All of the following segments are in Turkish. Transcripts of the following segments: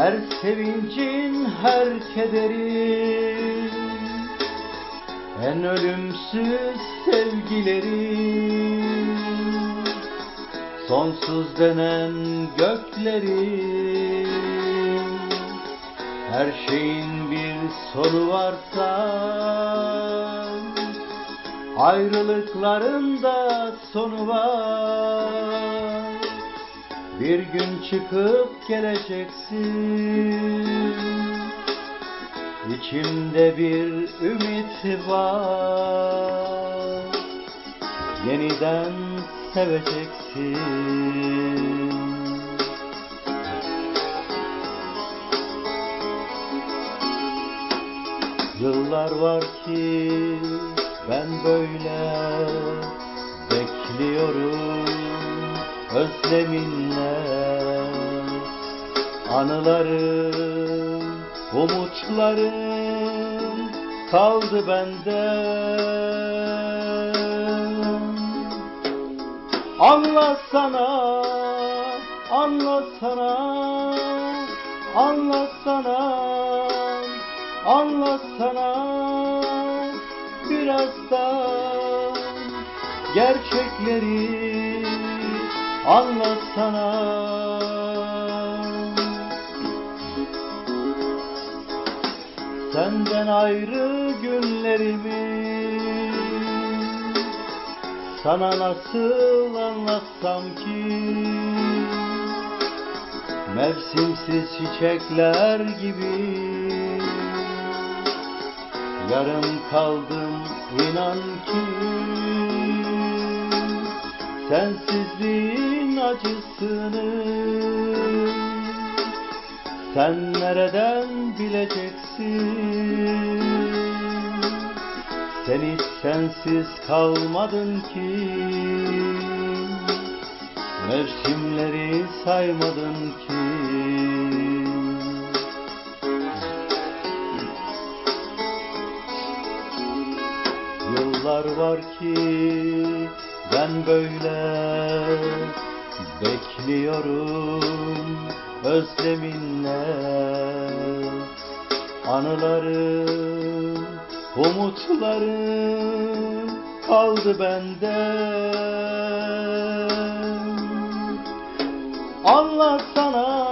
Her sevincin, her kederin. En ölümsüz sevgilerin. Sonsuz denen göklerin. Her şeyin bir sonu varsa Ayrılıkların da sonu var Bir gün çıkıp geleceksin. İçimde bir ümit var. Yeniden seveceksin. Yıllar var ki ben böyle bekliyorum özleminle Anılarım, umutlarım kaldı bende. Anlatsana, anlatsana, anlatsana Anlatsana. Biraz da gerçekleri anlatsana. Senden ayrı günlerimi sana nasıl anlatsam ki? Mevsimsiz çiçekler gibi Yarım kaldım inan ki. Sensizliğin acısını. Sen nereden bileceksin? Sen hiç sensiz kalmadın ki. Mevsimleri saymadın ki. Yıllar var ki ben böyle bekliyorum özleminle. Anılarım, umutlarım kaldı bende. Anlatsana,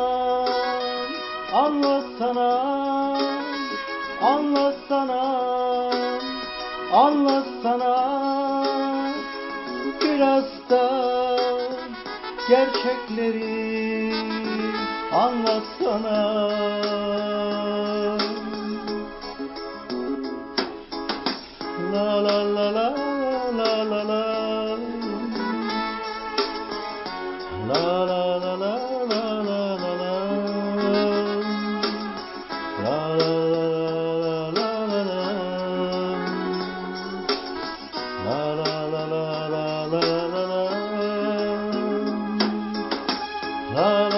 anlatsana, anlatsana Anlatsana. Biraz da gerçekleri anlatsana. La la la la la la la. La la la la. Hello.